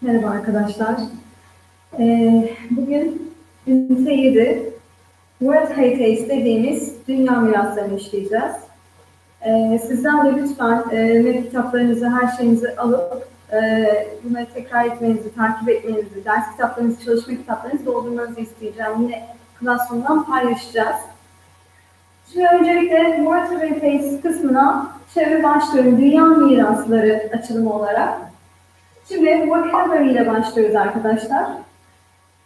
Merhaba arkadaşlar. Ee, bugün ünite 7 World Heritage dediğimiz dünya miraslarını işleyeceğiz. Ee, sizden de lütfen e, kitaplarınızı, her şeyinizi alıp e, bunları tekrar etmenizi, takip etmenizi, ders kitaplarınızı, çalışma kitaplarınızı doldurmanızı isteyeceğim. Yine Classroom'dan paylaşacağız. Şimdi öncelikle World Heritage kısmına şöyle başlıyorum. Dünya mirasları açılımı olarak. Şimdi vocabulary ile başlıyoruz arkadaşlar.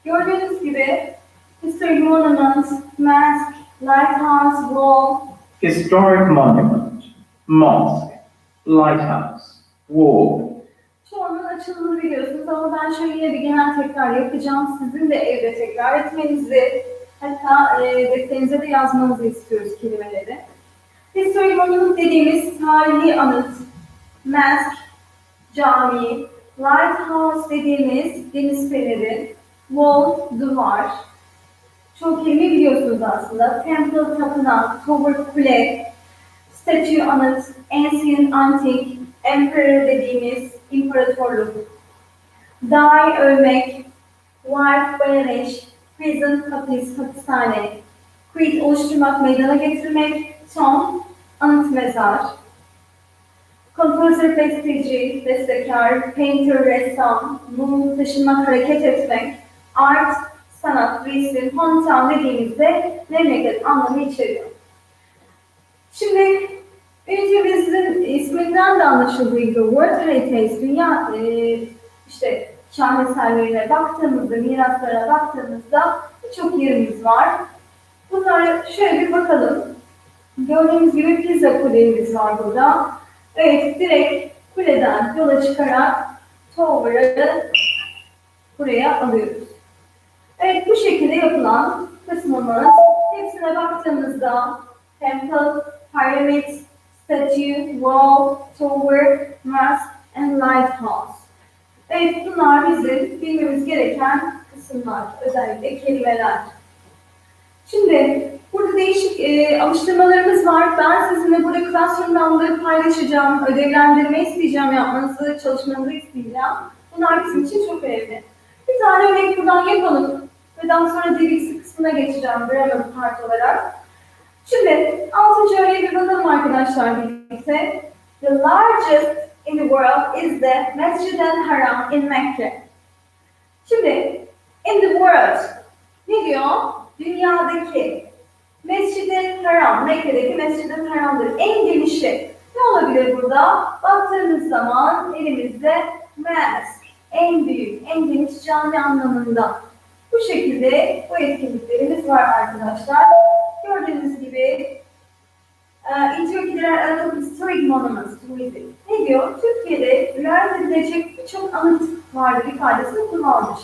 Gördüğünüz gibi History Monument, Mask, Lighthouse, Wall, Historic monument, mosque, lighthouse, wall, çoğunun açılımını biliyorsunuz ama ben şöyle yine bir genel tekrar yapacağım. Sizin de evde tekrar etmenizi, hatta e, defterinize de yazmanızı istiyoruz kelimeleri. History Monument dediğimiz tarihi anıt, Mask, cami, Lighthouse dediğimiz deniz feneri, wall, duvar. Çok kelime biliyorsunuz aslında. Temple, tapınak, tower, kule, statue, anıt, ancient, antik, emperor dediğimiz imparatorluk. Die, ölmek, wife, banish, prison, hapis, hapishane, creed, oluşturmak, meydana getirmek, tomb, anıt mezar. Kompozör, besteci, bestekar, painter, ressam, mum, taşımak, hareket etmek, art, sanat, resim, hometown dediğimizde memleket anlamı içeriyor. Şimdi ünitemizin isminden de anlaşıldığı gibi World Heritage, dünya e, işte şaheserlerine baktığımızda, miraslara baktığımızda birçok yerimiz var. Bunlara şöyle bir bakalım. Gördüğünüz gibi pizza kulemiz var burada. Evet, direkt kuleden yola çıkarak tower'ı buraya alıyoruz. Evet, bu şekilde yapılan kısmımız hepsine baktığımızda temple, pyramid, statue, wall, tower, mosque and lighthouse. Evet, bunlar bizim bilmemiz gereken kısımlar, özellikle kelimeler. Şimdi burada değişik e, alıştırmalarımız var. Ben sizinle burada Classroom'dan bunları paylaşacağım, ödevlendirme isteyeceğim, yapmanızı, çalışmanızı isteyeceğim. Bunlar bizim için çok önemli. Bir tane örnek buradan yapalım ve daha sonra DBX kısmına geçeceğim grammar part olarak. Şimdi altıncı örneğe bir bakalım arkadaşlar birlikte. The largest in the world is the Masjid al-Haram in Mecca. Şimdi in the world ne diyor? Dünyadaki Mescid-i Haram, Mekke'deki Mescid-i Haram'dır. En genişi. Ne olabilir burada? Baktığımız zaman elimizde mosque, en büyük, en geniş cami anlamında. Bu şekilde bu etkinliklerimiz var arkadaşlar. Gördüğünüz gibi uh, Ethiopia Anıt Historic Monuments. Ne diyor? Türkiye'de ziyaret edilecek birçok anıt vardır ifadesini kullanmış.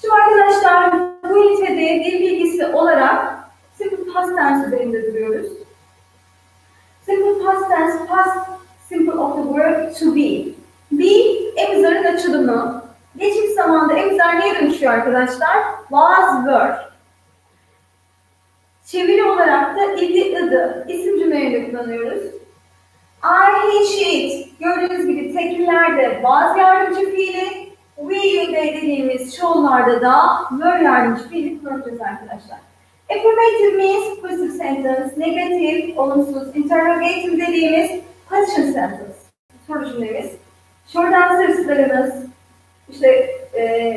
Şimdi arkadaşlar bu ünitede dil bilgisi olarak simple past tense üzerinde duruyoruz. Simple past tense, past simple of the verb to be. Be, emizarın açılımı. Geçmiş zamanda emizar neye dönüşüyor arkadaşlar? Was, were. Çeviri olarak da idi, ıdı. İsim cümlelerinde kullanıyoruz. I, he, she, it. Gördüğünüz gibi tekillerde was yardımcı fiili, we, they dediğimiz çoğullarda da were yardımcı fiili kullanacağız arkadaşlar. Affirmative means positive sentence, negative, olumsuz, interrogative dediğimiz question sentence, soru cümlemiz. Short answers'larımız, işte e,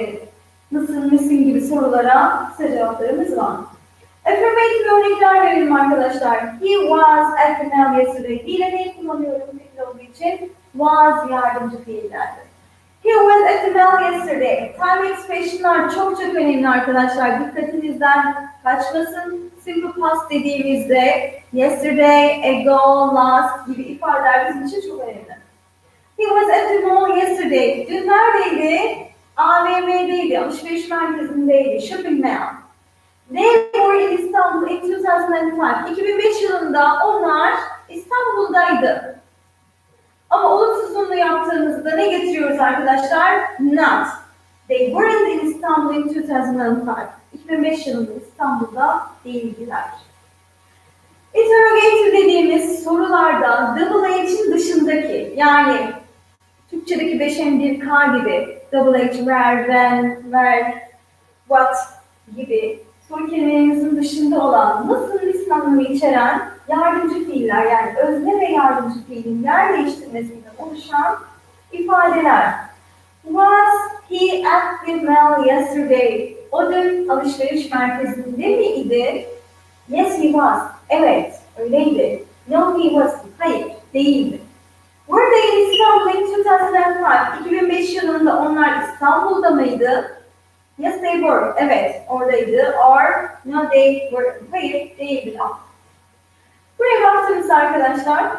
nasıl, misin gibi sorulara kısa cevaplarımız var. Affirmative örnekler verelim arkadaşlar. He was at the yesterday. He ile neyi kullanıyorum fiil olduğu için? Was yardımcı fiillerdir. He was at the mail yesterday. Time expression'lar çok çok önemli arkadaşlar. Dikkatinizden kaçmasın. Simple past dediğimizde yesterday, ago, last gibi ifadeler bizim için çok önemli. He was at the mall yesterday. Dün neredeydi? AVM'deydi, alışveriş merkezindeydi, shopping mall. They were in Istanbul in 2005. 2005 yılında onlar İstanbul'daydı. Ama olumsuzluğunu yaptığımızda ne getiriyoruz arkadaşlar? Not. They weren't in Istanbul in 2005. 2005 yılında İstanbul'da değildiler. Interrogative dediğimiz sorularda double H'in dışındaki yani Türkçedeki beşen bir K gibi, double H, where, when, where, what gibi kelimelerimizin dışında olan isim anlamı içeren yardımcı fiiller yani özne ve yardımcı fiilin yer değiştirmesinden oluşan ifadeler. Was he at the mall yesterday? O dün alışveriş merkezinde miydi? Yes he was. Evet, öyleydi. No he wasn't. Hayır, değildi. Were they in Istanbul in 2005? 2005 yılında onlar İstanbul'da mıydı? Yes they were. Evet, oradaydı. Or no they were. Hayır, değildi. Buraya baktığımızda arkadaşlar,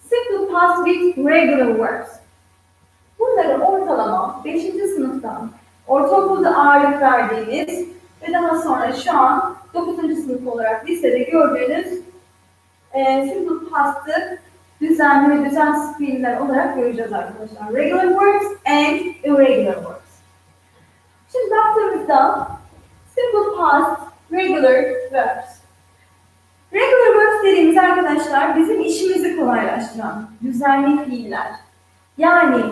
simple past with regular verbs. Bunları ortalama 5. sınıftan ortaokulda ağırlık verdiğimiz ve daha sonra şu an 9. sınıf olarak lisede gördüğünüz e, simple past'ı düzenli ve düzensiz fiiller olarak göreceğiz arkadaşlar. Regular verbs and irregular verbs. Şimdi baktığımızda simple past, regular verbs. Regular verbs dediğimiz arkadaşlar bizim işimizi kolaylaştıran düzenli fiiller. Yani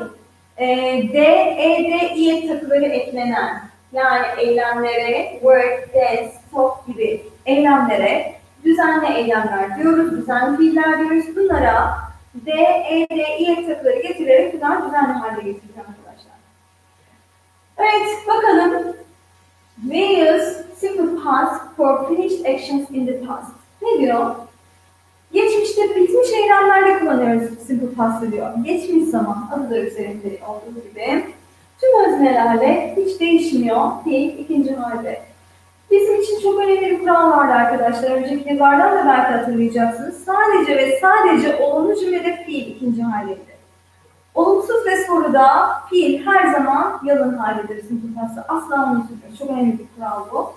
e, D, E, D, İ'ye takıları eklenen yani eylemlere, work, dance, talk gibi eylemlere düzenli eylemler diyoruz, düzenli fiiller diyoruz. Bunlara D, E, D, İ'ye takıları getirerek bunlar düzenli hale arkadaşlar. Evet, bakalım. We use simple past for finished actions in the past. Ne diyor? Geçmişte bitmiş eylemlerde kullanıyoruz simple past'ı diyor. Geçmiş zaman adı da üzerinde olduğu gibi. Tüm öznelerle hiç değişmiyor. Fiil ikinci halde. Bizim için çok önemli bir kural vardı arkadaşlar. Önceki yıllardan da belki hatırlayacaksınız. Sadece ve sadece olumlu cümlede fiil ikinci haldeydi. Olumsuz soruda fiil her zaman yalın haldedir simple past'ı. Asla unutmuyoruz. Çok önemli bir kural bu.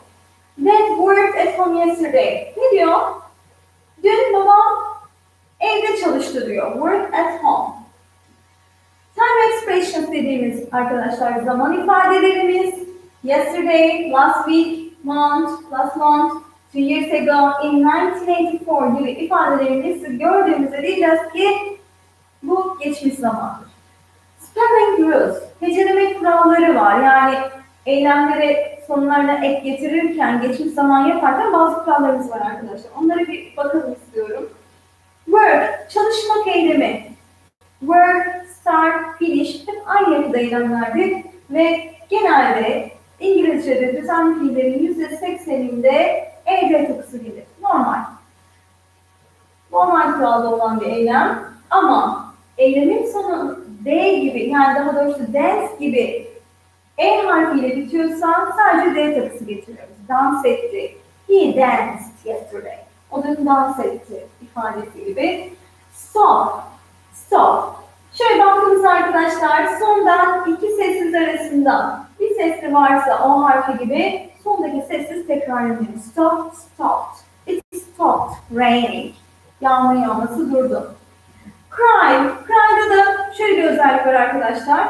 That worked at home yesterday. Ne diyor? Dün babam evde çalıştı diyor. Work at home. Time expressions dediğimiz arkadaşlar zaman ifadelerimiz. Yesterday, last week, month, last month, two years ago, in 1984 gibi ifadelerimizi gördüğümüzde diyeceğiz ki bu geçmiş zamandır. Spelling rules, heceleme kuralları var. Yani eylemlere sonlarına ek getirirken, geçmiş zaman yaparken bazı kurallarımız var arkadaşlar. Onlara bir bakalım istiyorum. Work, çalışmak eylemi. Work, start, finish hep aynı yapıda eylemlerdir ve genelde İngilizce'de düzenli fiillerin yüzde sekseninde ed takısı gelir. Normal. Normal kuralda olan bir eylem ama eylemin sonu D gibi yani daha doğrusu dance gibi E harfiyle bitiyorsa sadece D takısı getiriyoruz. Dans etti. He danced yesterday. O dün dans etti ifadesi gibi. Stop. Stop. Şöyle baktığımızda arkadaşlar sondan iki sessiz arasında bir sesli varsa o harfi gibi sondaki sessiz tekrarlanıyor. Stop, stopped. It stopped raining. Yağmur yağması durdu. Cry. Cry'da da şöyle bir özellik var arkadaşlar.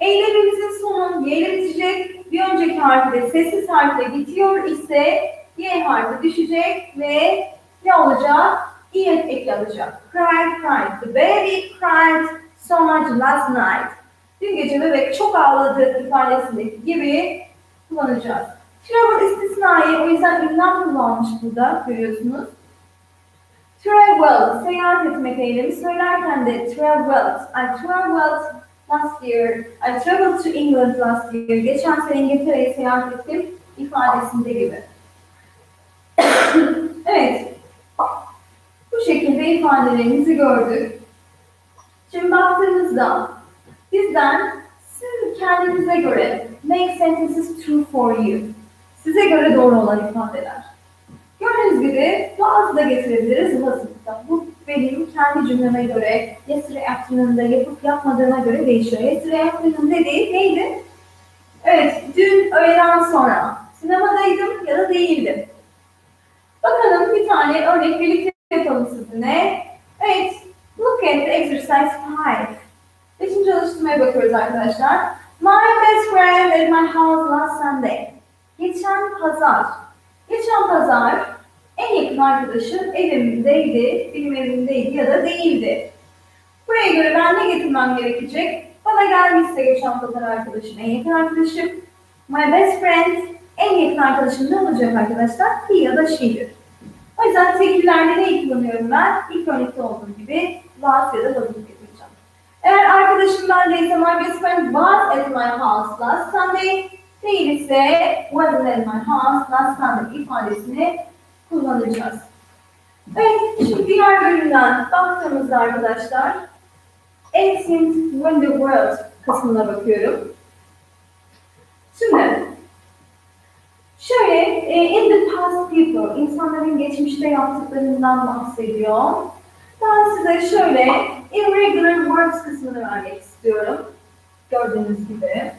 Eylemimizin sonu Y ile bitecek. Bir önceki harfi de sessiz harfle bitiyor ise Y harfi düşecek ve ne olacak? İ eki alacak. Cried, cried. The baby cried so much last night. Dün gece bebek çok ağladı ifadesindeki gibi kullanacağız. Travel istisnai o yüzden ünlem kullanmış burada görüyorsunuz. Travel, seyahat etmek eylemi söylerken de traveled. I traveled last year. I traveled to England last year. Geçen sene İngiltere'ye seyahat ettim ifadesinde gibi. evet. Bu şekilde ifadelerimizi gördük. Şimdi baktığımızda bizden siz kendinize göre make sentences true for you. Size göre doğru olan ifadeler. Gördüğünüz gibi bazı da getirebiliriz vasıfta. Bu benim kendi cümleme göre yesterday afternoon'da yapıp yapmadığına göre değişiyor. Yesterday afternoon dediği neydi? Evet, dün öğleden sonra sinemadaydım ya da değildim. Bakalım bir tane örnek birlikte yapalım sizinle. Evet, look at the exercise 5. Beşinci çalıştırmaya bakıyoruz arkadaşlar. My best friend at my house last Sunday. Geçen pazar. Geçen pazar en yakın arkadaşım evimdeydi, benim evimdeydi ya da değildi. Buraya göre ben ne getirmem gerekecek? Bana gelmişse geçen sefer arkadaşım en yakın arkadaşım. My best friend en yakın arkadaşım ne olacak arkadaşlar? He ya da she'dir. O yüzden tekillerde neyi kullanıyorum ben? İlk örnekte olduğu gibi was ya da was'ı getireceğim. Eğer arkadaşım bendeyse my best friend was at my house last Sunday değilse wasn't at my house last Sunday ifadesini kullanacağız. Evet, şimdi diğer bölümden baktığımızda arkadaşlar Ancient when the world kısmına bakıyorum. Şimdi şöyle e, in the past people insanların geçmişte yaptıklarından bahsediyor. Ben size şöyle irregular verbs kısmını vermek istiyorum. Gördüğünüz gibi.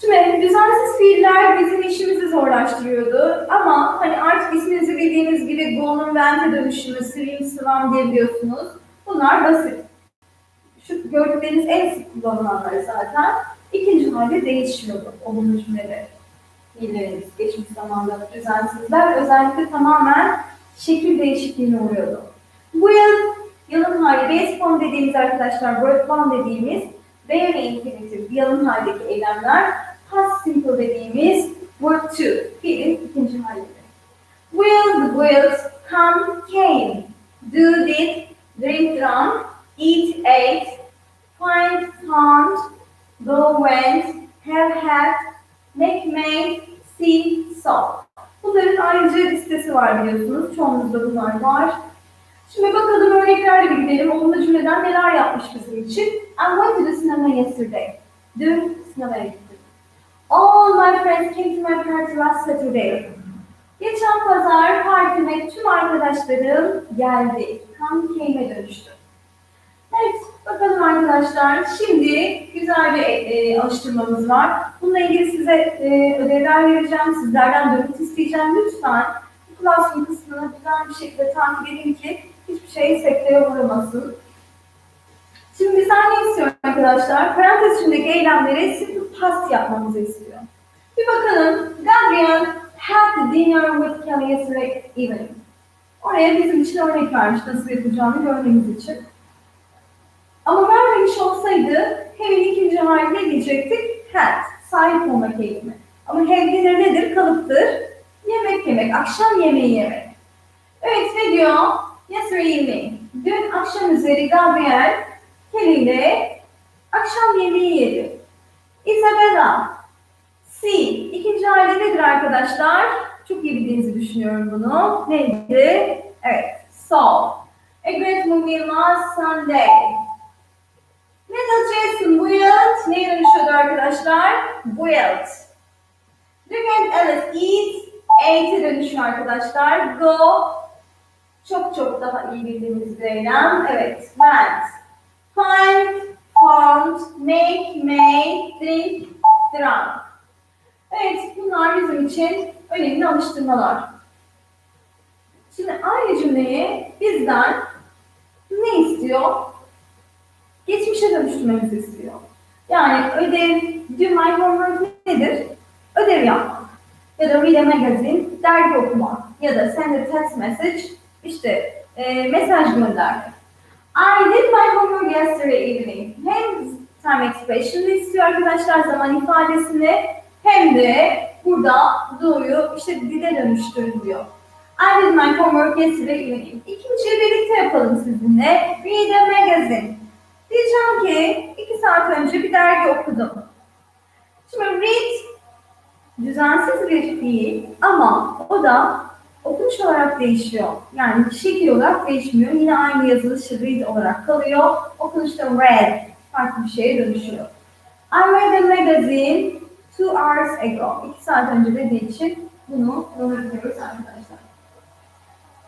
Şimdi düzensiz fiiller bizim işimizi zorlaştırıyordu ama hani artık isminizi bildiğiniz gibi go'nun vente dönüşümü, swim, swam diyebiliyorsunuz. Bunlar basit. Şu gördükleriniz en sık kullanılanlar zaten. İkinci halde değişiyordu olumlu cümlede. Fiillerimiz geçmiş zamanda düzensizler özellikle tamamen şekil değişikliğine uğruyordu. Bu yıl yılın hali base dediğimiz arkadaşlar word dediğimiz very infinitive yalın haldeki eylemler past simple dediğimiz word two fiilin ikinci halidir. Will, the wills, come, came, do, did, drink, drank, eat, ate, find, found, go, went, have, had, make, made, see, saw. Bunların ayrıca listesi var biliyorsunuz. Çoğunuzda bunlar var. Şimdi bakalım örneklerle bir gidelim. Olumlu cümleden neler yapmış bizim için? I went to the cinema yesterday. Dün sinemaya gittim. All my friends came to my party last Saturday. Geçen pazar partime tüm arkadaşlarım geldi. Come came'e dönüştü. Evet, bakalım arkadaşlar. Şimdi güzel bir e, alıştırmamız var. Bununla ilgili size e, ödevler vereceğim. Sizlerden dönüt isteyeceğim. Lütfen bu Classroom kısmını güzel bir şekilde takip edin ki hiçbir şey sekteye uğramasın. Şimdi bizden ne istiyor arkadaşlar? Parantez içindeki eylemleri simple past yapmamızı istiyor. Bir bakalım. Gabriel had the dinner with Kelly yesterday evening. Oraya bizim için örnek vermiş nasıl yapacağını görmemiz için. Ama vermemiş olsaydı hemen ikinci hali ne diyecektik? Had, sahip olmak eğilimi. Ama have dinner nedir? Kalıptır. Yemek yemek, akşam yemeği yemek. Evet ne diyor? Evening. Dün akşam üzeri Gabriel Kelly akşam yemeği yedi. Isabella. C. İkinci hali nedir arkadaşlar? Çok iyi bildiğinizi düşünüyorum bunu. Neydi? Evet. Saw. A great movie last Sunday. Little Jason Wilt neye dönüşüyordu arkadaşlar? Wilt. Drink and Alice eat. Eat'e dönüşüyor arkadaşlar. Go. Çok çok daha iyi bildiğimiz bir. Evet. Went. Find, found, make, made, drink, drank. Evet, bunlar bizim için önemli alıştırmalar. Şimdi aynı cümleyi bizden ne istiyor? Geçmişe dönüştürmemizi istiyor. Yani ödev, do my homework nedir? Ödev yapmak. Ya da read a magazine, dergi okumak. Ya da send a text message, işte e, mesaj göndermek. I did my homework yesterday evening. Hem time expression'ı istiyor arkadaşlar zaman ifadesini hem de burada do'yu işte dile dönüştürün diyor. I did my homework yesterday evening. İkinciyi birlikte yapalım sizinle. Read a magazine. Diyeceğim ki iki saat önce bir dergi okudum. Şimdi read düzensiz bir fiil ama o da okunuş olarak değişiyor. Yani şekil olarak değişmiyor. Yine aynı yazılışı read olarak kalıyor. Okunuşta read farklı bir şeye dönüşüyor. I read a magazine two hours ago. İki saat önce dediği için bunu kullanabiliyoruz arkadaşlar.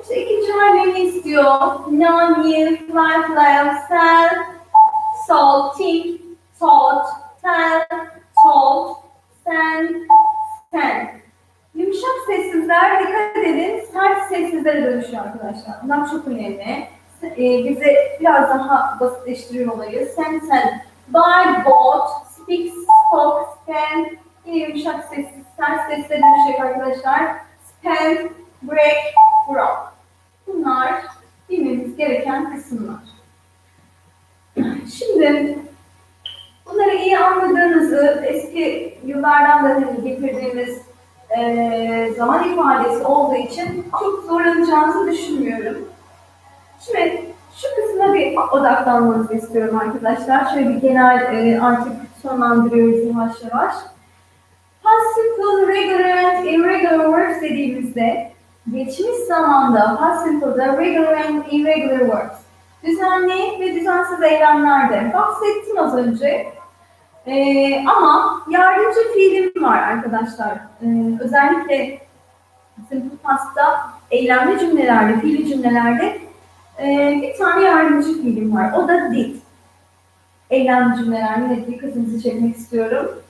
İşte ikinci halini istiyor. Non, year, fly, fly, sell, sold, think, taught, tell, told, send, send. Sessizler dikkat edin sert sessizlere dönüşüyor arkadaşlar. Bunlar çok önemli. Ee, bize biraz daha basitleştiriyor olayı. Sen sen. Buy, bought, speak, spoke, spend. Yine yumuşak sessiz, sert seslere dönüşecek arkadaşlar. Spend, break, broke. Bunlar bilmemiz gereken kısımlar. Şimdi bunları iyi anladığınızı eski yıllardan da hani getirdiğimiz eee, zaman ifadesi olduğu için çok zorlanacağınızı düşünmüyorum. Şimdi şu kısma bir odaklanmanızı istiyorum arkadaşlar. Şöyle bir genel eee, artık sonlandırıyoruz yavaş yavaş. Past simple, regular and irregular words dediğimizde geçmiş zamanda past simple'da regular and irregular words düzenli ve düzensiz eylemlerde bahsettim az önce. Ee, ama yardımcı fiilim var arkadaşlar. Ee, özellikle simple past'ta eylemli cümlelerde, fiili cümlelerde ee, bir tane yardımcı fiilim var. O da did. Eylemli cümleler yine dikkatinizi çekmek istiyorum.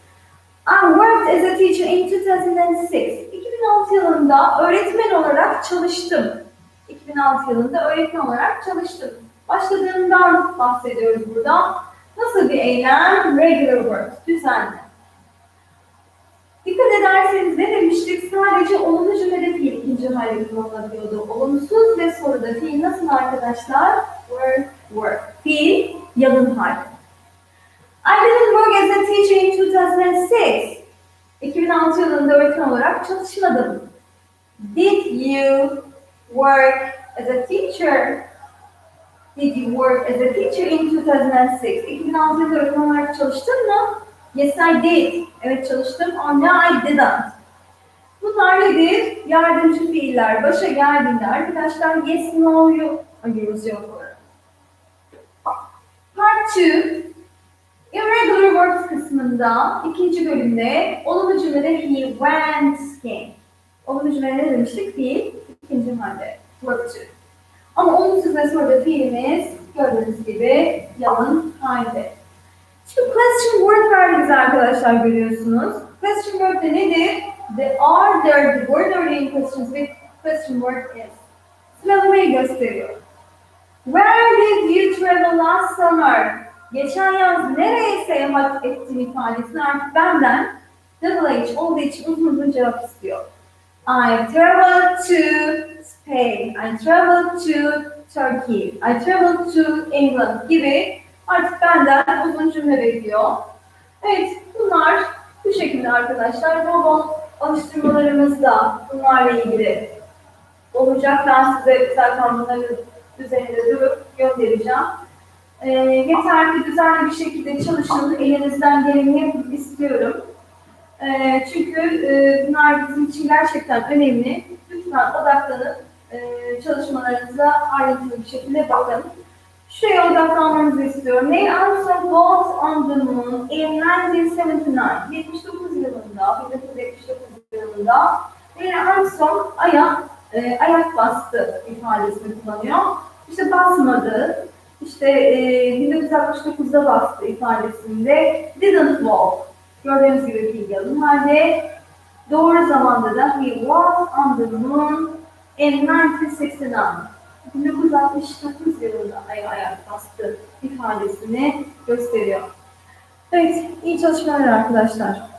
I worked as a teacher in 2006. 2006 yılında öğretmen olarak çalıştım. 2006 yılında öğretmen olarak çalıştım. Başladığımdan bahsediyoruz burada. Nasıl bir eylem? Regular work, düzenli. Dikkat ederseniz ne demiştik? Sadece olumlu cümlede fiil ikinci hali kullanılabiliyordu. Olumsuz ve soruda fiil nasıl arkadaşlar? Work, work. Fiil yalın hal. I didn't work as a teacher in 2006. 2006 yılında öğretmen olarak çalışmadım. Did you work as a teacher? Did you work as a teacher in 2006? 2006 yılında öğretmen olarak çalıştın mı? Yes, I did. Evet çalıştım. Oh, no, I didn't. Bunlar nedir? Yardımcı fiiller. Başa geldiğinde arkadaşlar yes, no'yu ayırıyoruz cevap olarak. Part 2. Irregular words kısmında ikinci bölümde olumlu cümlede he went came. Olumlu cümlede ne demiştik? Fiil ikinci halde. Work to. Ama olumsuz ve soruda fiilimiz gördüğünüz gibi yalın halde. Şimdi question word verdi bize arkadaşlar görüyorsunuz. Question word de nedir? The are there the word örneğin questions with question word is. Sıralamayı gösteriyor. Where did you travel last summer? Geçen yaz nereye seyahat ettin ifadesini artık benden double H olduğu için uzun uzun cevap istiyor. I traveled to Spain. I traveled to Turkey. I traveled to England gibi artık benden uzun cümle bekliyor. Evet bunlar bu şekilde arkadaşlar. Robot alıştırmalarımız da bunlarla ilgili olacak. Ben size zaten bunları üzerinde durup göndereceğim. Ee, yeter ki düzenli bir şekilde çalışın, elinizden geleni istiyorum. Ee, çünkü e, bunlar bizim için gerçekten önemli. Lütfen odaklanıp e, çalışmalarınıza ayrıntılı bir şekilde bakın. Şuraya odaklanmanızı istiyorum. Neil Armstrong walked on the moon in 1979. 79 yılında, 1979 yılında Neil Armstrong aya, e, ayak bastı ifadesini kullanıyor. İşte basmadı, işte e, 1969'da bastı ifadesinde didn't walk. Gördüğünüz gibi fiil yalın halde. Doğru zamanda da he walked on the moon in 1969. 1969 yılında aya ayak bastı ifadesini gösteriyor. Evet, iyi çalışmalar arkadaşlar.